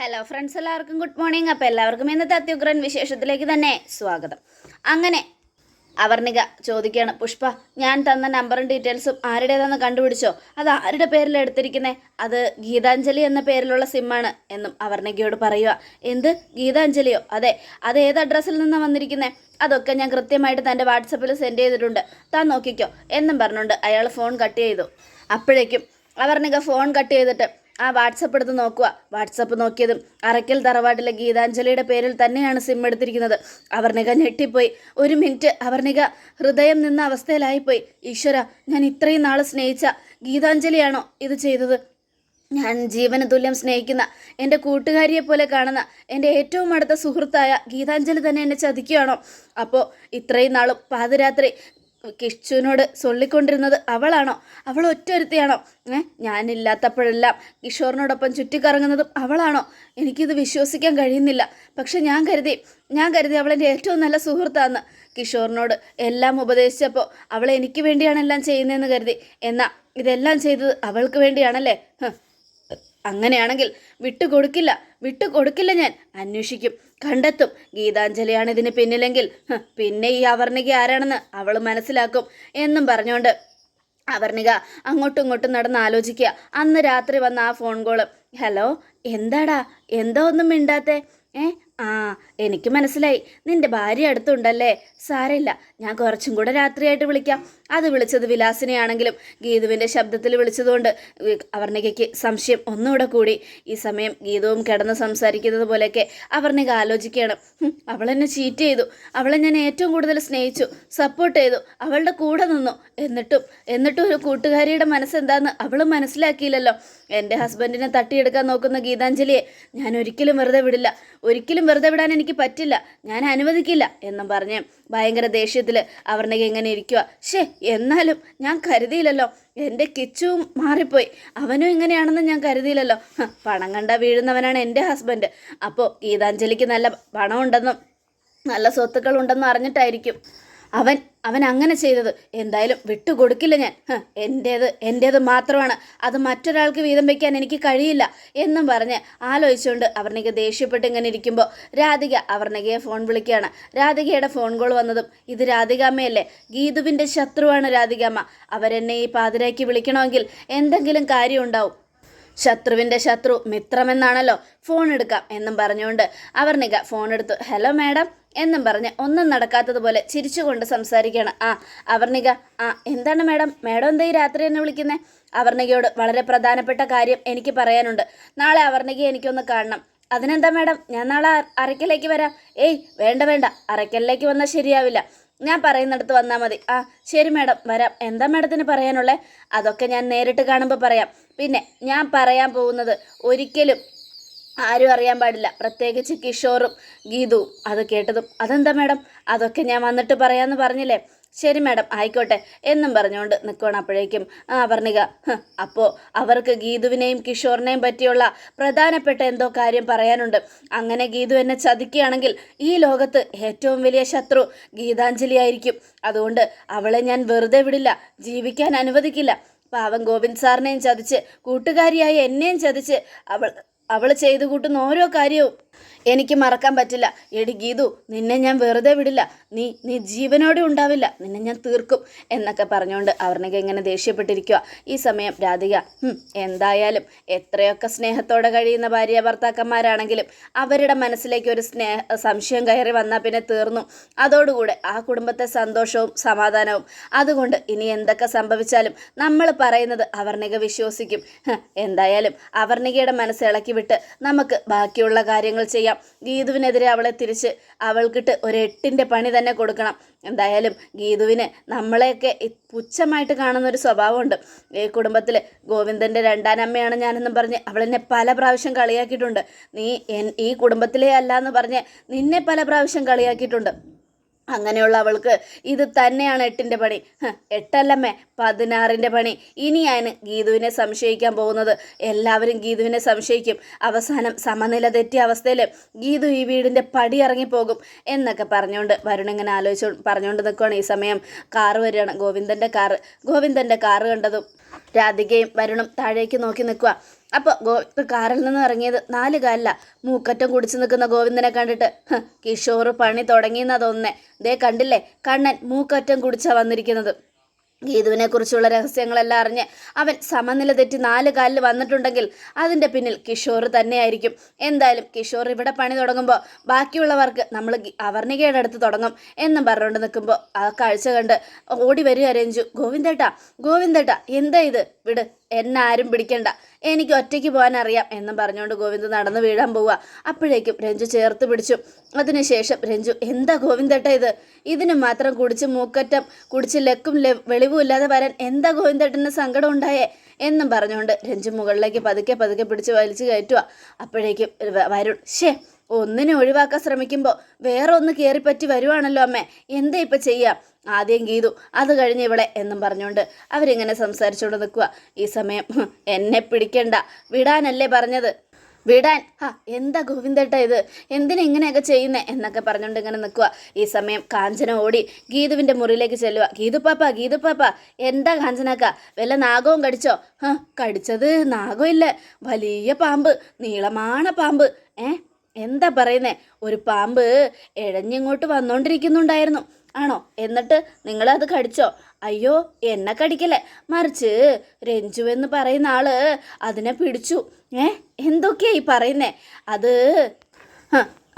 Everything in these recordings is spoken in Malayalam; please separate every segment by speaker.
Speaker 1: ഹലോ ഫ്രണ്ട്സ് എല്ലാവർക്കും ഗുഡ് മോർണിംഗ് അപ്പോൾ എല്ലാവർക്കും ഇന്നത്തെ അത്യുഗ്രൻ വിശേഷത്തിലേക്ക് തന്നെ സ്വാഗതം. അങ്ങനെ അവർണിക ചോദിക്കുകയാണ് പുഷ്പ ഞാൻ തന്ന നമ്പറും ഡീറ്റെയിൽസും ആരുടേതാണെന്ന് കണ്ടുപിടിച്ചോ? അത് ആരുടെ പേരിൽ എടുത്തിരിക്കുന്നത് അത് ഗീതാഞ്ജലി എന്ന പേരിലുള്ള സിമ്മാണ് എന്നും അവർണികയോട് പറയുക. എന്ത്? ഗീതാഞ്ജലിയോ? അതെ. അത് ഏത് അഡ്രസ്സിൽ നിന്നാണ് വന്നിരിക്കുന്നത് അതൊക്കെ ഞാൻ കൃത്യമായിട്ട് തന്റെ വാട്സപ്പിൽ സെൻഡ് ചെയ്തിട്ടുണ്ട്. താൻ നോക്കിക്കോ എന്നും പറഞ്ഞുകൊണ്ട് അയാൾ ഫോൺ കട്ട് ചെയ്തു. അപ്പോഴേക്കും അവർണിക ഫോൺ കട്ട് ചെയ്തിട്ട് ആ വാട്സപ്പ് എടുത്ത് നോക്കുക. വാട്സപ്പ് നോക്കിയതും അറയ്ക്കൽ തറവാട്ടിലെ ഗീതാഞ്ജലിയുടെ പേരിൽ തന്നെയാണ് സിം എടുത്തിരിക്കുന്നത്. അവർണിക ഞെട്ടിപ്പോയി. ഒരു മിനിറ്റ് അവർണിക ഹൃദയം നിന്ന അവസ്ഥയിലായിപ്പോയി. ഈശ്വര ഞാൻ ഇത്രയും നാൾ സ്നേഹിച്ച ഗീതാഞ്ജലിയാണോ ഇത് ചെയ്തത്? ഞാൻ ജീവന തുല്യം സ്നേഹിക്കുന്ന എന്റെ കൂട്ടുകാരിയെ പോലെ കാണുന്ന എന്റെ ഏറ്റവും അടുത്ത സുഹൃത്തായ ഗീതാഞ്ജലി തന്നെ എന്നെ ചതിക്കുകയാണോ? അപ്പോൾ ഇത്രയും നാളും പാതിരാത്രി കിഷുവിനോട് ചൊല്ലിക്കൊണ്ടിരുന്നത് അവളാണോ? അവൾ ഒറ്റൊരുത്തിയാണോ? ഏ ഞാനില്ലാത്തപ്പോഴെല്ലാം കിഷോറിനോടൊപ്പം ചുറ്റിക്കറങ്ങുന്നതും അവളാണോ? എനിക്കിത് വിശ്വസിക്കാൻ കഴിയുന്നില്ല. പക്ഷെ ഞാൻ കരുതി ഞാൻ കരുതി അവളെന്റെ ഏറ്റവും നല്ല സുഹൃത്താന്ന്. കിഷോറിനോട് എല്ലാം ഉപദേശിച്ചപ്പോൾ അവൾ എനിക്ക് വേണ്ടിയാണ് എല്ലാം ചെയ്യുന്നതെന്ന് കരുതി. എന്നാൽ ഇതെല്ലാം ചെയ്തത് അവൾക്ക് വേണ്ടിയാണല്ലേ. അങ്ങനെയാണെങ്കിൽ വിട്ടുകൊടുക്കില്ല വിട്ടുകൊടുക്കില്ല ഞാൻ. അന്വേഷിക്കും. കണ്ടെത്തും. ഗീതാഞ്ജലിയാണ് ഇതിന് പിന്നിലെങ്കിൽ. പിന്നെ ഈ അവർണിക ആരാണെന്ന് അവൾ മനസ്സിലാക്കും എന്നും പറഞ്ഞുകൊണ്ട്. അവർണിക അങ്ങോട്ടും ഇങ്ങോട്ടും നടന്ന് ആലോചിക്കുക. അന്ന് രാത്രി വന്ന ആ ഫോൺ കോൾ. ഹലോ എന്താടാ? എന്താ ഒന്നും മിണ്ടാത്തെ? ഏ ആ എനിക്ക് മനസ്സിലായി. നിന്റെ ഭാര്യ അടുത്തുണ്ടല്ലേ? സാരമില്ല. ഞാൻ കുറച്ചും കൂടെ രാത്രിയായിട്ട് വിളിക്കാം. അത് വിളിച്ചത് വിലാസിനെയാണെങ്കിലും ഗീതുവിന്റെ ശബ്ദത്തിൽ വിളിച്ചതുകൊണ്ട് അവർണികയ്ക്ക് സംശയം ഒന്നുകൂടെ കൂടി. ഈ സമയം ഗീതവും കിടന്ന് സംസാരിക്കുന്നത് പോലെയൊക്കെ അവർണിക ആലോചിക്കുകയാണ്. അവൾ അവളെന്നെ ചീറ്റ് ചെയ്തു. അവളെ ഞാൻ ഏറ്റവും കൂടുതൽ സ്നേഹിച്ചു സപ്പോർട്ട് ചെയ്തു. അവളുടെ കൂടെ നിന്നു. എന്നിട്ടും എന്നിട്ടും ഒരു കൂട്ടുകാരിയുടെ മനസ്സെന്താന്ന് അവൾ മനസ്സിലാക്കിയില്ലല്ലോ. എന്റെ ഹസ്ബൻഡിനെ തട്ടിയെടുക്കാൻ നോക്കുന്ന ഗീതാഞ്ജലിയെ ഞാൻ ഒരിക്കലും വെറുതെ വിടില്ല. ഒരിക്കലും വെറുതെ വിടാൻ എനിക്ക് പറ്റില്ല. ഞാൻ അനുവദിക്കില്ല എന്നും പറഞ്ഞ് ഭയങ്കര ദേഷ്യത്തിൽ അവർണക എങ്ങനെ ഇരിക്കുക ഷേ എന്നാലും ഞാൻ കരുതിയില്ലല്ലോ. എന്റെ കിച്ചുവും മാറിപ്പോയി. അവനും ഇങ്ങനെയാണെന്ന് ഞാൻ കരുതിയില്ലല്ലോ. പണം കണ്ട വീഴുന്നവനാണ് എന്റെ ഹസ്ബൻഡ് അപ്പോൾ ഗീതാഞ്ജലിക്ക് നല്ല പണമുണ്ടെന്നും നല്ല സ്വത്തുക്കൾ ഉണ്ടെന്നും അറിഞ്ഞിട്ടായിരിക്കും. അവൻ അവൻ അങ്ങനെ ചെയ്തത്. എന്തായാലും വിട്ടുകൊടുക്കില്ല ഞാൻ. എന്റേത് എന്റേത് മാത്രമാണ്. അത് മറ്റൊരാൾക്ക് വീതം വയ്ക്കാൻ എനിക്ക് കഴിയില്ല എന്നും പറഞ്ഞ് ആലോചിച്ചുകൊണ്ട് അവർണിക ദേഷ്യപ്പെട്ട് ഇങ്ങനെ ഇരിക്കുമ്പോൾ രാധിക അവർണികയെ ഫോൺ വിളിക്കുകയാണ്. രാധികയുടെ ഫോൺ കോൾ വന്നതും ഇത് രാധികാമ്മയല്ലേ ഗീതുവിന്റെ ശത്രുവാണ് രാധികാമ്മ അവരെന്നെ ഈ പാതിരാക്കി വിളിക്കണമെങ്കിൽ എന്തെങ്കിലും കാര്യം ഉണ്ടാവും. ശത്രുവിന്റെ ശത്രു മിത്രമെന്നാണല്ലോ ഫോൺ എടുക്കാം എന്നും പറഞ്ഞുകൊണ്ട് അവർണിക ഫോൺ എടുത്തു ഹലോ മാഡം എന്നും പറഞ്ഞ് ഒന്നും നടക്കാത്തതുപോലെ ചിരിച്ചുകൊണ്ട് സംസാരിക്കുകയാണ്. ആ അവർണിക ആ എന്താണ് മാഡം? മാഡം എന്താ ഈ രാത്രി എന്നെ വിളിക്കുന്നത് അവർണികയോട് വളരെ പ്രധാനപ്പെട്ട കാര്യം എനിക്ക് പറയാനുണ്ട്. നാളെ അവർണിക എനിക്കൊന്ന് കാണണം. അതിനെന്താ മാഡം? ഞാൻ നാളെ അ- അറയ്ക്കലേക്ക് വരാം. ഏയ് വേണ്ട വേണ്ട. അറയ്ക്കലിലേക്ക് വന്നാൽ ശരിയാവില്ല. ഞാൻ പറയുന്നിടത്ത് വന്നാൽ മതി. ആ ശരി മാഡം വരാം. എന്താ മാഡത്തിന് പറയാനുള്ളത് അതൊക്കെ ഞാൻ നേരിട്ട് കാണുമ്പോൾ പറയാം. പിന്നെ ഞാൻ പറയാൻ പോകുന്നത് ഒരിക്കലും ആരും അറിയാൻ പാടില്ല. പ്രത്യേകിച്ച് കിഷോറും ഗീതുവും അത് കേട്ടതും. അതെന്താ മാഡം? അതൊക്കെ ഞാൻ വന്നിട്ട് പറയാമെന്ന് പറഞ്ഞില്ലേ? ശരി മാഡം ആയിക്കോട്ടെ എന്നും പറഞ്ഞുകൊണ്ട് നിൽക്കണം അപ്പോഴേക്കും. ആ വർണിക അപ്പോൾ അവർക്ക് ഗീതുവിനെയും കിഷോറിനെയും പറ്റിയുള്ള പ്രധാനപ്പെട്ട എന്തോ കാര്യം പറയാനുണ്ട്. അങ്ങനെ ഗീതു എന്നെ ചതിക്കുകയാണെങ്കിൽ ഈ ലോകത്ത് ഏറ്റവും വലിയ ശത്രു ഗീതാഞ്ജലി ആയിരിക്കും. അതുകൊണ്ട് അവളെ ഞാൻ വെറുതെ വിടില്ല ജീവിക്കാൻ അനുവദിക്കില്ല. പാവം ഗോവിന്ദ് സാറിനെയും ചതിച്ച് കൂട്ടുകാരിയായ എന്നെയും ചതിച്ച് അവൾ അവൾ ചെയ്തു കൂട്ടുന്ന ഓരോ കാര്യവും എനിക്ക് മറക്കാൻ പറ്റില്ല. എടി ഗീതു നിന്നെ ഞാൻ വെറുതെ വിടില്ല. നീ നീ ജീവനോടെ ഉണ്ടാവില്ല. നിന്നെ ഞാൻ തീർക്കും എന്നൊക്കെ പറഞ്ഞുകൊണ്ട് അവർണിക ഇങ്ങനെ ദേഷ്യപ്പെട്ടിരിക്കുക ഈ സമയം രാധിക എന്തായാലും എത്രയൊക്കെ സ്നേഹത്തോടെ കഴിയുന്ന ഭാര്യ ഭർത്താക്കന്മാരാണെങ്കിലും അവരുടെ മനസ്സിലേക്ക് ഒരു സ്നേഹ സംശയം കയറി വന്നാൽ പിന്നെ തീർന്നു. അതോടുകൂടെ ആ കുടുംബത്തെ സന്തോഷവും സമാധാനവും. അതുകൊണ്ട് ഇനി എന്തൊക്കെ സംഭവിച്ചാലും നമ്മൾ പറയുന്നത് അവർണിക വിശ്വസിക്കും. എന്തായാലും അവർണികയുടെ മനസ്സ് ഇളക്കി വിട്ട് നമുക്ക് ബാക്കിയുള്ള കാര്യങ്ങൾ ചെയ്യാം. ഗീതുവിനെതിരെ അവളെ തിരിച്ച് അവൾക്കിട്ട് ഒരു എട്ടിന്റെ പണി തന്നെ കൊടുക്കണം. എന്തായാലും ഗീതുവിന് നമ്മളെയൊക്കെ പുച്ഛമായിട്ട് കാണുന്ന ഒരു സ്വഭാവമുണ്ട്. ഈ കുടുംബത്തിൽ ഗോവിന്ദന്റെ രണ്ടാനമ്മയാണ് ഞാനെന്നും പറഞ്ഞ് അവളെന്നെ പല പ്രാവശ്യം കളിയാക്കിയിട്ടുണ്ട്. നീ ഈ കുടുംബത്തിലേ അല്ല എന്ന് പറഞ്ഞ് നിന്നെ പല പ്രാവശ്യം കളിയാക്കിയിട്ടുണ്ട്. അങ്ങനെയുള്ള അവൾക്ക് ഇത് തന്നെയാണ് എട്ടിന്റെ പണി. എട്ടല്ലമ്മേ പതിനാറിന്റെ പണി. ഇനിയാണ് ഗീതുവിനെ സംശയിക്കാൻ പോകുന്നത്. എല്ലാവരും ഗീതുവിനെ സംശയിക്കും. അവസാനം സമനില തെറ്റിയ അവസ്ഥയിൽ ഗീതു ഈ വീടിന്റെ പടി ഇറങ്ങിപ്പോകും എന്നൊക്കെ പറഞ്ഞുകൊണ്ട് വരുൺ ഇങ്ങനെ ആലോചിച്ചു പറഞ്ഞുകൊണ്ട് നിൽക്കുകയാണ് ഈ സമയം. കാറ് വരികയാണ്. ഗോവിന്ദന്റെ കാറ്. ഗോവിന്ദന്റെ കാറ് കണ്ടതും രാധികയും വരുണും താഴേക്ക് നോക്കി നിൽക്കുക അപ്പോൾ ഗോവിന്ദ് കാറിൽ നിന്ന് ഇറങ്ങിയത് നാല് കാലില. മൂക്കറ്റം കുടിച്ചു നിൽക്കുന്ന ഗോവിന്ദനെ കണ്ടിട്ട് "ഹ്, കിഷോർ പണി തുടങ്ങിയെന്നാ ദേ കണ്ടില്ലേ കണ്ണൻ മൂക്കറ്റം കുടിച്ചാ വന്നിരിക്കുന്നത്. ഗീതുവിനെ കുറിച്ചുള്ള രഹസ്യങ്ങളെല്ലാം അറിഞ്ഞ് അവൻ സമനില തെറ്റി നാല് കാലിൽ വന്നിട്ടുണ്ടെങ്കിൽ അതിന്റെ പിന്നിൽ കിഷോർ തന്നെയായിരിക്കും. എന്തായാലും കിഷോർ ഇവിടെ പണി തുടങ്ങുമ്പോൾ ബാക്കിയുള്ളവർക്ക് നമ്മൾ അവർണികയുടെ അടുത്ത് തുടങ്ങും എന്നും പറഞ്ഞുകൊണ്ട് നിൽക്കുമ്പോൾ ആ കാഴ്ച കണ്ട് ഓടി വരിക രഞ്ജു. ഗോവിന്ദേട്ടാ ഗോവിന്ദേട്ടാ എന്താ ഇത്? വിട്. എന്നെ ആരും പിടിക്കണ്ട. എനിക്ക് ഒറ്റയ്ക്ക് പോകാൻ അറിയാം എന്നും പറഞ്ഞുകൊണ്ട് ഗോവിന്ദ് നടന്നു വീഴാൻ പോവുക. അപ്പോഴേക്കും രഞ്ജു ചേർത്ത് പിടിച്ചു. അതിനുശേഷം രഞ്ജു എന്താ ഗോവിന്ദേട്ട ഇത്? ഇതിന് മാത്രം കുടിച്ച് മൂക്കറ്റം കുടിച്ച് ലക്കും വെളിവും ഇല്ലാതെ വരാൻ എന്താ ഗോവിന്ദേട്ടന് സങ്കടം ഉണ്ടായേ? എന്നും പറഞ്ഞുകൊണ്ട് രഞ്ജു മുകളിലേക്ക് പതുക്കെ പതുക്കെ പിടിച്ച് വലിച്ചു കയറ്റുക. അപ്പോഴേക്കും വരുൺ ഷേ ഒന്നിനെ ഒഴിവാക്കാൻ ശ്രമിക്കുമ്പോൾ വേറെ ഒന്ന് കയറിപ്പറ്റി വരുവാണല്ലോ അമ്മേ. എന്താ ഇപ്പം ചെയ്യാം? ആദ്യം ഗീതു അത് കഴിഞ്ഞ് ഇവളെ എന്നും പറഞ്ഞുകൊണ്ട് അവരിങ്ങനെ സംസാരിച്ചുകൊണ്ട് നിൽക്കുക ഈ സമയം എന്നെ പിടിക്കണ്ട. വിടാനല്ലേ പറഞ്ഞത്? വിടാൻ? ഹാ എന്താ ഗോവിന്ദേട്ട ഇത്? എന്തിനാ ഇങ്ങനെയൊക്കെ ചെയ്യുന്നേ? എന്നൊക്കെ പറഞ്ഞുകൊണ്ട് ഇങ്ങനെ നിൽക്കുക ഈ സമയം കാഞ്ചന ഓടി ഗീതുവിന്റെ മുറിയിലേക്ക് ചെല്ലുക ഗീതു പാപ്പ ഗീതു പാപ്പ എന്താ കാഞ്ചനക്ക? വല്ല നാഗവും കടിച്ചോ? ഹ കടിച്ചത് നാഗമില്ല. വലിയ പാമ്പ് നീളമാണ പാമ്പ്. ഏ? എന്താ പറയുന്നേ? ഒരു പാമ്പ് ഇഴഞ്ഞിങ്ങോട്ട് വന്നോണ്ടിരിക്കുന്നുണ്ടായിരുന്നു. ആണോ? എന്നിട്ട് അത് കടിച്ചോ? അയ്യോ എന്നെ കടിക്കല്ലേ? മറിച്ച് രഞ്ജു എന്ന് പറയുന്ന ആൾ അതിനെ പിടിച്ചു. ഏ? എന്തൊക്കെയായി പറയുന്നേ? അത്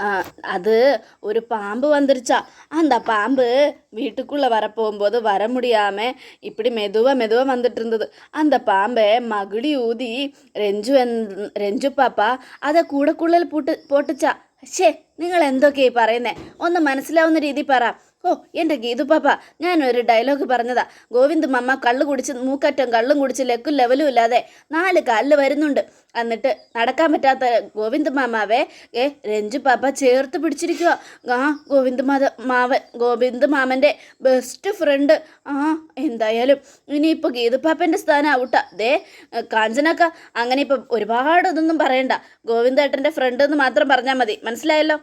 Speaker 1: ഹ, ആ, അത് ഒരു പാമ്പ് വന്നിരിച്ചാ அந்த பாம்பு வீட்டுக்குள்ளே வரப்போகும்போது வர முடியாம இப்படி மெதுவாக மெதுவாக வந்துட்டு இருந்தது அந்த பாம்பை மகிழி ஊதி ரெஞ்சு എൻ രഞ്ജു പാപ്പ അത് കൂടക്കുള്ളിൽ പൂട്ട് പൊട്ടിച്ചാ ഷേ നിങ്ങൾ എന്തൊക്കെയായി പറയുന്നേ ഒന്ന് മനസ്സിലാവുന്ന രീതി പറ ഓ എന്റെ ഗീതു പാപ്പ ഞാനൊരു ഡയലോഗ് പറഞ്ഞതാ. ഗോവിന്ദ് മമ്മ കള്ളു കുടിച്ച് മൂക്കറ്റം കള്ളും കുടിച്ച് ലെക്കും ലെവലും ഇല്ലാതെ നാല് കാലിൽ വരുന്നുണ്ട്. എന്നിട്ട് നടക്കാൻ പറ്റാത്ത ഗോവിന്ദ് മാമാവെ ഏ രഞ്ജു പാപ്പ ചേർത്ത് പിടിച്ചിരിക്കുക ആ ഗോവിന്ദ് മാത മാവൻ ഗോവിന്ദ് മാമന്റെ ബെസ്റ്റ് ഫ്രണ്ട് ആ എന്തായാലും ഇനിയിപ്പോൾ ഗീതു പാപ്പന്റെ സ്ഥാനം ഔട്ടാ ദേ കാഞ്ചനക്ക അങ്ങനെ ഇപ്പം ഒരുപാട് ഇതൊന്നും പറയണ്ട. ഗോവിന്ദേട്ടന്റെ ഫ്രണ്ട് എന്ന് മാത്രം പറഞ്ഞാൽ മതി. മനസ്സിലായല്ലോ?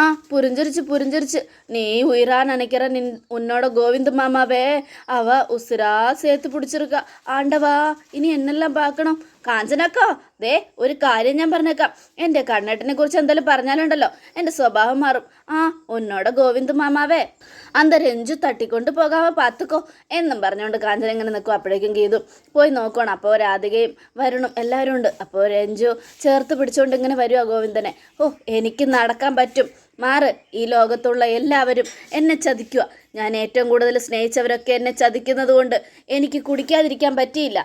Speaker 1: ആ പുരിഞ്ചിരിച്ച് പുരിഞ്ചിരിച്ച്. നീ ഉയരാൻ അനയ്ക്കറ നിൻ உன்னோட கோவிந்த മാമാവേ. അവ உசுரா சேர்த்து പിടിച്ചിരിക്ക ആണ്ടവാ ഇനി എന്നെല്ലാം പാക്കണം കാഞ്ചനക്കോ? ദേ ഒരു കാര്യം ഞാൻ പറഞ്ഞേക്കാം. എന്റെ കണ്ണേട്ടനെ കുറിച്ച് എന്തായാലും പറഞ്ഞാലുണ്ടല്ലോ. എന്റെ സ്വഭാവം മാറും. ആ ഉന്നോட ഗോവിന്ദ് മാമാവേ. അന്ത രഞ്ജു തട്ടിക്കൊണ്ട് പോകാമോ പാത്തുക്കോ. എന്നും പറഞ്ഞുകൊണ്ട് കാഞ്ചന ഇങ്ങനെ നിൽക്കും. അപ്പോഴേക്കും ഗീതു പോയി നോക്കണം അപ്പോൾ രാധികയും വരുണും എല്ലാവരും ഉണ്ട് അപ്പോൾ രഞ്ജു ചേർത്ത് പിടിച്ചുകൊണ്ട് ഇങ്ങനെ വരുമോ ഗോവിന്ദനെ. ഓ എനിക്ക് നടക്കാൻ പറ്റും. മാറ്. ഈ ലോകത്തുള്ള എല്ലാവരും എന്നെ ചതിക്കുക. ഞാൻ ഏറ്റവും കൂടുതൽ സ്നേഹിച്ചവരൊക്കെ എന്നെ ചതിക്കുന്നത് കൊണ്ട് എനിക്ക് കുടിക്കാതിരിക്കാൻ പറ്റിയില്ല.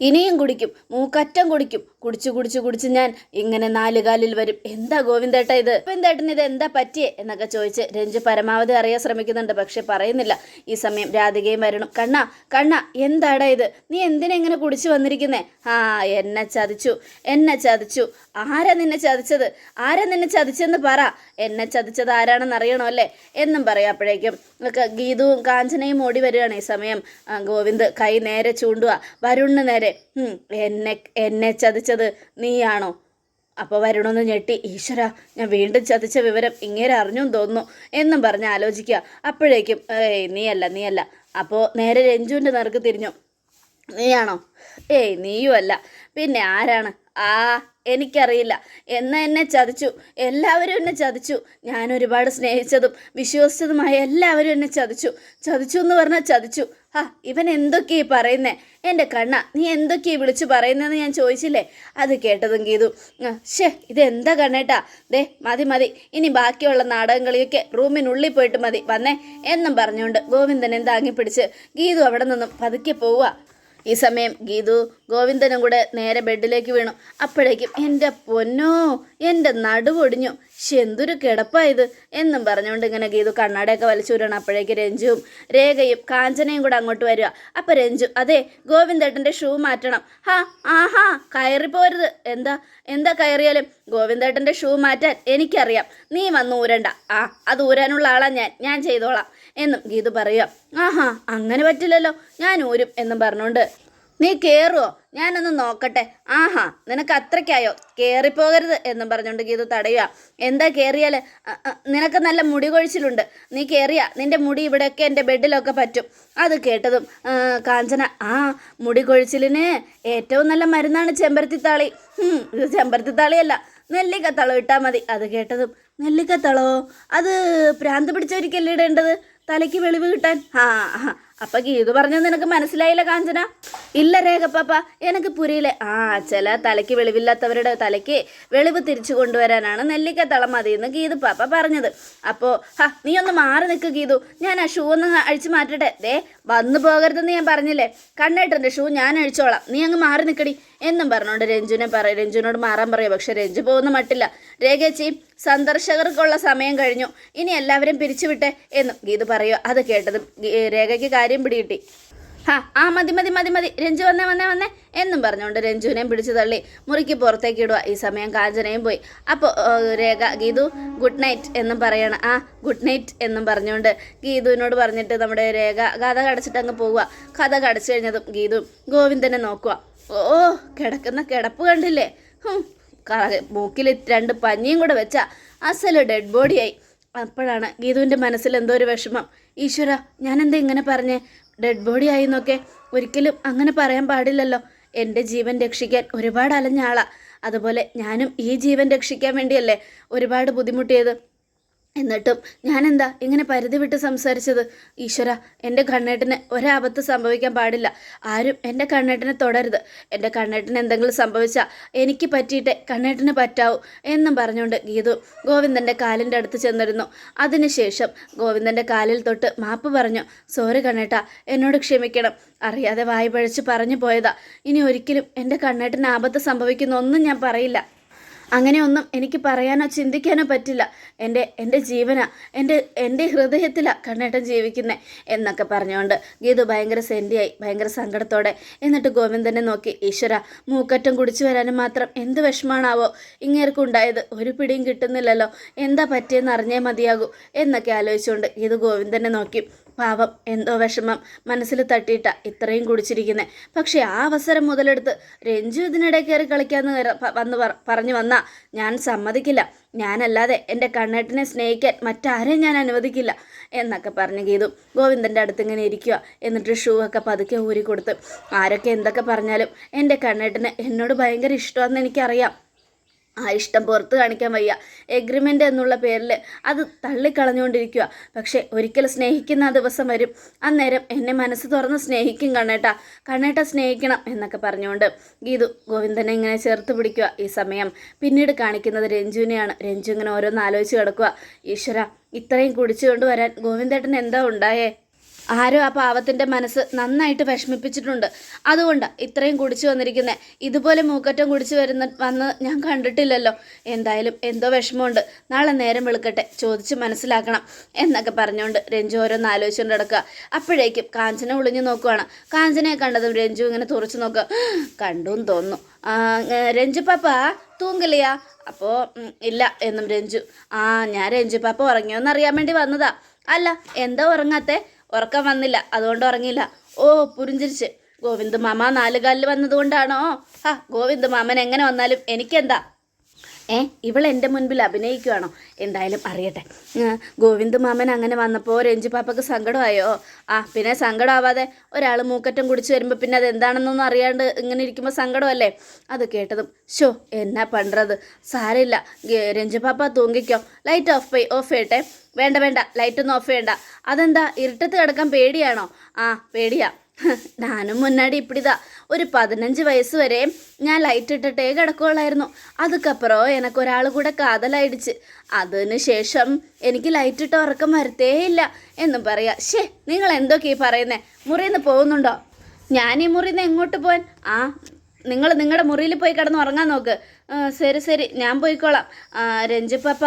Speaker 1: ഇനിയും കുടിക്കും മൂക്കറ്റം കുടിക്കും. കുടിച്ചു കുടിച്ചു കുടിച്ച് ഞാൻ ഇങ്ങനെ നാലുകാലിൽ വരും. എന്താ ഗോവിന്ദേട്ട ഇത്? ഗോവിന്ദേട്ടന് ഇത് എന്താ പറ്റിയേ എന്നൊക്കെ ചോദിച്ച് രഞ്ജു പരമാവധി അറിയാൻ ശ്രമിക്കുന്നുണ്ട് പക്ഷെ പറയുന്നില്ല. ഈ സമയം രാധികയും വരണം. കണ്ണ കണ്ണ എന്താടാ ഇത്? നീ എന്തിനാ ഇങ്ങനെ കുടിച്ചു വന്നിരിക്കുന്നേ? ആ എന്നെ ചതിച്ചു എന്നെ ചതിച്ചു. ആരാ നിന്നെ ചതിച്ചത്? ആരാ നിന്നെ ചതിച്ചെന്ന് പറ. എന്നെ ചതിച്ചത് ആരാണെന്ന് അറിയണോ അല്ലേ? എന്നും പറയാം അപ്പോഴേക്കും. ഒക്കെ ഗീതുവും കാഞ്ചനയും ഓടി വരികയാണ് ഈ സമയം. ഗോവിന്ദ് കൈ നേരെ ചൂണ്ടുക. വരുണിന് നേരെ "ഉം, എന്നെ എന്നെ ചതിച്ചത് നീയാണോ? അപ്പോൾ വരണമൊന്ന് ഞെട്ടി ഈശ്വര ഞാൻ വീണ്ടും ചതിച്ച വിവരം ഇങ്ങനെ അറിഞ്ഞു തോന്നുന്നു എന്നും പറഞ്ഞ് ആലോചിക്കുക. അപ്പോഴേക്കും ഏയ് നീയല്ല നീയല്ല. അപ്പോൾ നേരെ രഞ്ജുവിന്റെ നേർക്ക് തിരിഞ്ഞു നീയാണോ? ഏയ് നീയുമല്ല. പിന്നെ ആരാണ്? ആ എനിക്കറിയില്ല. എന്ന എന്നെ ചതിച്ചു. എല്ലാവരും എന്നെ ചതിച്ചു. ഞാൻ ഒരുപാട് സ്നേഹിച്ചതും വിശ്വസിച്ചതുമായ എല്ലാവരും എന്നെ ചതിച്ചു. ചതിച്ചു എന്ന് പറഞ്ഞാൽ ചതിച്ചു. ആ ഇവൻ എന്തൊക്കെയാ പറയുന്നേ? എന്റെ കണ്ണ നീ എന്തൊക്കെയാ വിളിച്ചു പറയുന്നതെന്ന് ഞാൻ ചോദിച്ചില്ലേ? അത് കേട്ടതും ഗീതു ഷേ ഇതെന്താ കണ്ണേട്ടാ? ദേ മതി മതി. ഇനി ബാക്കിയുള്ള നാടകങ്ങളിയൊക്കെ റൂമിനുള്ളിൽ പോയിട്ട് മതി. വന്നേ എന്നും പറഞ്ഞുകൊണ്ട് ഗോവിന്ദനെ താങ്ങി പിടിച്ച് ഗീതു അവിടെ നിന്നും പതുക്കെ പോവുക. ഈ സമയം ഗീതു ഗോവിന്ദനും കൂടെ നേരെ ബെഡിലേക്ക് വീണു. അപ്പോഴേക്കും എന്റെ പൊന്നോ എന്റെ നടുവൊടിഞ്ഞു. എന്തൊരു കിടപ്പായത് എന്നും പറഞ്ഞുകൊണ്ട് ഇങ്ങനെ ഗീതു കണ്ണാടയൊക്കെ വലിച്ചു വിടണം അപ്പോഴേക്ക് രഞ്ജുവും രേഖയും കാഞ്ചനയും കൂടെ അങ്ങോട്ട് വരിക. അപ്പം രഞ്ജു അതെ ഗോവിന്ദേട്ടന്റെ ഷൂ മാറ്റണം. ഹാ ആഹാ കയറി പോരുത് എന്താ എന്താ കയറിയാലും? ഗോവിന്ദേട്ടന്റെ ഷൂ മാറ്റാൻ എനിക്കറിയാം. നീ വന്ന് ഊരണ്ട. ആ അത് ഊരാനുള്ള ആളാ ഞാൻ. ഞാൻ ചെയ്തോളാം. എന്നും ഗീതു പറയുക ആഹാ അങ്ങനെ പറ്റില്ലല്ലോ. ഞാൻ ഊരും എന്നും പറഞ്ഞുകൊണ്ട് നീ കയറുമോ ഞാനൊന്ന് നോക്കട്ടെ. ആഹാ നിനക്ക് അത്രയ്ക്കായോ? കയറിപ്പോകരുത് എന്നും പറഞ്ഞുകൊണ്ട് ഗീതു തടയുക. എന്താ കയറിയാൽ നിനക്ക് നല്ല മുടി കൊഴിച്ചിലുണ്ട്. നീ കയറിയ നിന്റെ മുടി ഇവിടെയൊക്കെ എന്റെ ബെഡിലൊക്കെ പറ്റും. അത് കേട്ടതും കാഞ്ചന ആ മുടി കൊഴിച്ചിലിന് ഏറ്റവും നല്ല മരുന്നാണ് ചെമ്പരത്തിത്താളി. ഇത് ചെമ്പരത്തിത്താളിയല്ല. നെല്ലിക്കത്തളം ഇട്ടാൽ മതി. അത് കേട്ടതും നെല്ലിക്കത്തളോ? അത് പ്രാന്ത് പിടിച്ചവരിക്കല്ലേ ഇടേണ്ടത്? തലയ്ക്ക് വെളിവ് കിട്ടാൻ. ആ അപ്പൊ ഗീതു പറഞ്ഞത് നിനക്ക് മനസ്സിലായില്ല കാഞ്ചന? ഇല്ല രേഖപ്പാപ്പ എനിക്ക് പുരിയിലെ ആ ചില തലയ്ക്ക് വെളിവില്ലാത്തവരുടെ തലയ്ക്ക് വെളിവ് തിരിച്ചു കൊണ്ടുവരാനാണ് നെല്ലിക്ക തളം മതി എന്ന് ഗീതു പാപ്പ പറഞ്ഞത്. അപ്പോ ഹാ നീ ഒന്ന് മാറി നിൽക്ക് ഗീതു. ഞാൻ ആ ഷൂ ഒന്ന് അഴിച്ചു മാറ്റട്ടെ. ദേ വന്നു പോകരുതെന്ന് ഞാൻ പറഞ്ഞില്ലേ? കണ്ണേട്ടന്റെ ഷൂ ഞാൻ അഴിച്ചോളാം. നീ അങ്ങ് മാറി നിൽക്കടി. എന്നും പറഞ്ഞുകൊണ്ട് രഞ്ജുവിനെ പറയും രഞ്ജുവിനോട് മാറാൻ പറയും. പക്ഷെ രഞ്ജു പോകുന്ന മട്ടില്ല. രേഖേച്ചി സന്ദർശകർക്കുള്ള സമയം കഴിഞ്ഞു. ഇനി എല്ലാവരും പിരിച്ചുവിട്ടെ എന്നും ഗീതു പറയുക അത് കേട്ടതും രേഖയ്ക്ക് കാര്യം പിടികിട്ടി. ഹാ ആ മതി മതി മതി മതി. രഞ്ജു വന്നേ വന്നേ വന്നേ എന്നും പറഞ്ഞുകൊണ്ട് രഞ്ജുവിനെയും പിടിച്ചു തള്ളി. മുറിക്ക് പുറത്തേക്ക് ഇടുക. ഈ സമയം കാഞ്ചനയും പോയി. അപ്പോൾ രേഖ ഗീതു ഗുഡ് നൈറ്റ് എന്നും പറയണം. ആ ഗുഡ് നൈറ്റ് എന്നും പറഞ്ഞുകൊണ്ട് ഗീതുവിനോട് പറഞ്ഞിട്ട് നമ്മുടെ രേഖ കഥ കടച്ചിട്ട് അങ്ങ് പോവുക. കഥ കടച്ചു കഴിഞ്ഞതും ഗീതു ഗോവിന്ദനെ നോക്കുക. ഓ കിടക്കുന്ന കിടപ്പ് കണ്ടില്ലേ? മൂക്കിൽ രണ്ട് പഞ്ഞിയും കൂടെ വെച്ച അസൽ ഡെഡ് ബോഡിയായി അപ്പോഴാണ് ഗീതുവിന്റെ മനസ്സിൽ എന്തോ ഒരു വിഷമം. ഈശ്വര ഞാനെന്താ ഇങ്ങനെ പറഞ്ഞേ? ഡെഡ് ബോഡി ആയി എന്നൊക്കെ ഒരിക്കലും അങ്ങനെ പറയാൻ പാടില്ലല്ലോ. എന്റെ ജീവൻ രക്ഷിക്കാൻ ഒരുപാട് അലഞ്ഞ ആളാ. അതുപോലെ ഞാനും ഈ ജീവൻ രക്ഷിക്കാൻ വേണ്ടിയല്ലേ ഒരുപാട് ബുദ്ധിമുട്ടിയത്. എന്നിട്ടും ഞാനെന്താ ഇങ്ങനെ പരിധി വിട്ട് സംസാരിച്ചത്? ഈശ്വര എന്റെ കണ്ണേട്ടന് ഒരാപത്ത് സംഭവിക്കാൻ പാടില്ല. ആരും എന്റെ കണ്ണേട്ടനെ തൊടരുത്. എന്റെ കണ്ണേട്ടന് എന്തെങ്കിലും സംഭവിച്ചാൽ എനിക്ക് പറ്റിയിട്ടേ കണ്ണേട്ടന് പറ്റാവൂ എന്നും പറഞ്ഞുകൊണ്ട് ഗീതു ഗോവിന്ദന്റെ കാലിന്റെ അടുത്ത് ചെന്നിരുന്നു. അതിനുശേഷം ഗോവിന്ദന്റെ കാലിൽ തൊട്ട് മാപ്പ് പറഞ്ഞു സോറി കണ്ണേട്ട എന്നോട് ക്ഷമിക്കണം. അറിയാതെ വായി പഴിച്ച് പറഞ്ഞു പോയതാ. ഇനി ഒരിക്കലും എന്റെ കണ്ണേട്ടന് ആപത്ത് സംഭവിക്കുന്ന ഒന്നും ഞാൻ പറയില്ല. അങ്ങനെയൊന്നും എനിക്ക് പറയാനോ ചിന്തിക്കാനോ പറ്റില്ല. എന്റെ എന്റെ ജീവന എന്റെ എന്റെ ഹൃദയത്തിലാണ് കണ്ണേട്ടൻ ജീവിക്കുന്നത് എന്നൊക്കെ പറഞ്ഞുകൊണ്ട് ഗീതു ഭയങ്കര സെന്റിയായി ഭയങ്കര സങ്കടത്തോടെ. എന്നിട്ട് ഗോവിന്ദനെ നോക്കി ഈശ്വര മൂക്കറ്റം കുടിച്ചു വരാനും മാത്രം എന്ത് വിഷമാണാവോ? ഇങ്ങേർക്കുണ്ടായത് ഒരു പിടിയും കിട്ടുന്നില്ലല്ലോ. എന്താ പറ്റിയെന്ന് അറിഞ്ഞേ മതിയാകൂ എന്നൊക്കെ ആലോചിച്ചുകൊണ്ട് ഗീതു ഗോവിന്ദനെ നോക്കി. പാവം എന്തോ വിഷമം മനസ്സിൽ തട്ടിയിട്ട ഇത്രയും കുടിച്ചിരിക്കുന്നത് പക്ഷേ ആ അവസരം മുതലെടുത്ത് രഞ്ജു ഇതിനിടെ കയറി കളിക്കാന്ന് വന്ന് പറഞ്ഞു വന്നാ ഞാൻ സമ്മതിക്കില്ല. ഞാനല്ലാതെ എന്റെ കണ്ണേട്ടിനെ സ്നേഹിക്കാൻ മറ്റാരെയും ഞാൻ അനുവദിക്കില്ല എന്നൊക്കെ പറഞ്ഞു ഗീതു. ഗോവിന്ദന്റെ അടുത്ത് ഇങ്ങനെ ഇരിക്കുക എന്നിട്ട് ഷൂ ഒക്കെ പതുക്കെ ഊരി കൊടുത്ത് ആരൊക്കെ എന്തൊക്കെ പറഞ്ഞാലും എന്റെ കണ്ണേട്ടിന് എന്നോട് ഭയങ്കര ഇഷ്ടമാണെന്ന് എനിക്കറിയാം. ആ ഇഷ്ടം പുറത്ത് കാണിക്കാൻ വയ്യ. എഗ്രിമെന്റ് എന്നുള്ള പേരിൽ അത് തള്ളിക്കളഞ്ഞുകൊണ്ടിരിക്കുക പക്ഷേ ഒരിക്കൽ സ്നേഹിക്കുന്ന ദിവസം വരും. അന്നേരം എന്നെ മനസ്സ് തുറന്ന് സ്നേഹിക്കും കണ്ണേട്ട. കണ്ണേട്ട സ്നേഹിക്കണം എന്നൊക്കെ പറഞ്ഞുകൊണ്ട് ഗീതു ഗോവിന്ദനെ ഇങ്ങനെ ചേർത്ത് പിടിക്കുക ഈ സമയം. പിന്നീട് കാണിക്കുന്നത് രഞ്ജുവിനെയാണ്. രഞ്ജു ഇങ്ങനെ ഓരോന്ന് ആലോചിച്ച് കിടക്കുക ഈശ്വര ഇത്രയും കുടിച്ചുകൊണ്ട് വരാൻ ഗോവിന്ദേട്ടൻ എന്താ ഉണ്ടായേ? ആരോ ആ പാവത്തിന്റെ മനസ്സ് നന്നായിട്ട് വിഷമിപ്പിച്ചിട്ടുണ്ട്. അതുകൊണ്ട് ഇത്രയും കുടിച്ചു വന്നിരിക്കുന്നത് ഇതുപോലെ മൂക്കറ്റം കുടിച്ചു വരുന്ന വന്ന് ഞാൻ കണ്ടിട്ടില്ലല്ലോ. എന്തായാലും എന്തോ വിഷമമുണ്ട്. നാളെ നേരം വിളിക്കട്ടെ. ചോദിച്ച് മനസ്സിലാക്കണം എന്നൊക്കെ പറഞ്ഞുകൊണ്ട് രഞ്ജു ഓരോന്ന് ആലോചിച്ചുകൊണ്ട് കിടക്കുക അപ്പോഴേക്കും കാഞ്ചന ഒളിഞ്ഞു നോക്കുവാണ്. കാഞ്ചനയെ കണ്ടതും രഞ്ജു ഇങ്ങനെ തുറച്ചു നോക്കുക. കണ്ടുന്ന് തോന്നുന്നു. ആ, രഞ്ജു പാപ്പ തൂങ്കലിയാ അപ്പോൾ ഇല്ല എന്നും രഞ്ജു. ആ ഞാൻ രഞ്ജു പാപ്പ ഉറങ്ങിയോന്ന് അറിയാൻ വേണ്ടി വന്നതാ. അല്ല എന്താ ഉറങ്ങാത്തെ? ഉറക്കം വന്നില്ല അതുകൊണ്ട് ഉറങ്ങിയില്ല. ഓ പുരിഞ്ചിരിച്ച് ഗോവിന്ദ് മാമ നാലുകാലിൽ വന്നതുകൊണ്ടാണോ? ആ ഗോവിന്ദ് മാമൻ എങ്ങനെ വന്നാലും എനിക്കെന്താ? ഏ ഇവൾ എന്റെ മുൻപിൽ അഭിനയിക്കുവാണോ? എന്തായാലും അറിയട്ടെ. ഗോവിന്ദ് മാമൻ അങ്ങനെ വന്നപ്പോൾ രഞ്ജു പാപ്പക്ക് സങ്കടമായോ? ആ പിന്നെ സങ്കടമാവാതെ ഒരാൾ മൂക്കറ്റം കുടിച്ച് വരുമ്പോൾ പിന്നെ അത് എന്താണെന്നൊന്നും അറിയാണ്ട് ഇങ്ങനെ ഇരിക്കുമ്പോൾ സങ്കടമല്ലേ? അത് കേട്ടതും ഷോ എന്നാ പണ്ടത്? സാരമില്ല. രഞ്ജു പാപ്പ തൂങ്ങിക്കോ. ലൈറ്റ് ഓഫ് പോയി ഓഫ് ചെയ്യട്ടെ. വേണ്ട വേണ്ട. ലൈറ്റൊന്നും ഓഫ് ചെയ്യണ്ട. അതെന്താ ഇരുട്ടത്ത് കിടക്കാൻ പേടിയാണോ? ആ പേടിയാ. ഞാനും മുന്നാടി ഇപ്പിടിതാ. ഒരു പതിനഞ്ച് വയസ്സ് വരെ ഞാൻ ലൈറ്റ് ഇട്ടിട്ടേ കിടക്കുകയുള്ളായിരുന്നു അതുക്കപ്പുറം എനക്കൊരാൾ കൂടെ കാതലായിടിച്ച് അതിന് ശേഷം എനിക്ക് ലൈറ്റ് ഇട്ട് ഉറക്കം വരത്തേ ഇല്ല എന്നും പറയാ. ഷേ നിങ്ങൾ എന്തൊക്കെയാ പറയുന്നേ? മുറിയിൽ നിന്ന് പോകുന്നുണ്ടോ? ഞാൻ ഈ മുറിയിൽ നിന്ന് എങ്ങോട്ട് പോവാൻ? ആ നിങ്ങൾ നിങ്ങളുടെ മുറിയിൽ പോയി കിടന്ന് ഉറങ്ങാൻ നോക്ക്. ശരി ശരി ഞാൻ പോയിക്കോളാം. രഞ്ജു പപ്പ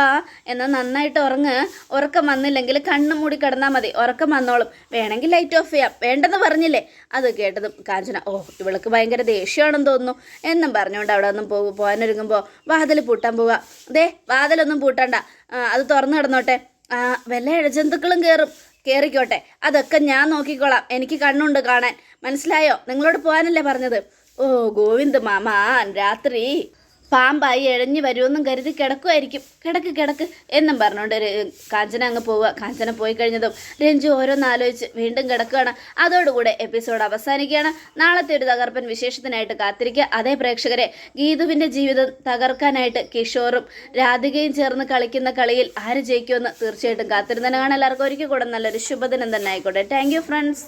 Speaker 1: എന്നാൽ നന്നായിട്ട് ഉറങ്ങ്. ഉറക്കം വന്നില്ലെങ്കിൽ കണ്ണ് മൂടി കിടന്നാൽ മതി. ഉറക്കം വന്നോളും. വേണമെങ്കിൽ ലൈറ്റ് ഓഫ് ചെയ്യാം. വേണ്ടെന്ന് പറഞ്ഞില്ലേ? അത് കേട്ടതും കാഞ്ചന ഓ ഇവൾക്ക് ഭയങ്കര ദേഷ്യമാണെന്ന് തോന്നുന്നു. എന്നും പറഞ്ഞുകൊണ്ട് അവിടെ ഒന്നും പോകും പോകാനൊരുങ്ങുമ്പോൾ വാതിൽ പൂട്ടാൻ പോവുക ദേ വാതിലൊന്നും പൂട്ടണ്ട. അത് തുറന്നു കിടന്നോട്ടെ. വല്ല ഇഴജന്തുക്കളും കയറും കയറിക്കോട്ടെ അതൊക്കെ ഞാൻ നോക്കിക്കോളാം. എനിക്ക് കണ്ണുണ്ട് കാണാൻ. മനസ്സിലായോ? നിങ്ങളോട് പോകാനല്ലേ പറഞ്ഞത്. ഓ ഗോവിന്ദ മാമാൻ രാത്രി. പാമ്പായി എഴഞ്ഞു വരുമെന്നും കരുതി കിടക്കുമായിരിക്കും കിടക്ക് കിടക്ക് എന്നും പറഞ്ഞുകൊണ്ട് കാഞ്ചന അങ്ങ് പോവുക. കാഞ്ചന പോയി കഴിഞ്ഞതും രഞ്ജു ഓരോന്ന് ആലോചിച്ച് വീണ്ടും കിടക്കുകയാണ്. അതോടുകൂടെ എപ്പിസോഡ് അവസാനിക്കുകയാണ്. നാളത്തെ ഒരു തകർപ്പൻ വിശേഷത്തിനായിട്ട് കാത്തിരിക്കുക. അതേ പ്രേക്ഷകരെ ഗീതുവിന്റെ ജീവിതം തകർക്കാനായിട്ട് കിഷോറും രാധികയും ചേർന്ന് കളിക്കുന്ന കളിയിൽ ആര് ജയിക്കുമെന്ന് തീർച്ചയായിട്ടും കാത്തിരുന്നതിനാണ് എല്ലാവർക്കും ഒരിക്കൽ കൂടെ നല്ലൊരു ശുഭദിനം തന്നെ ആയിക്കോട്ടെ. Thank friends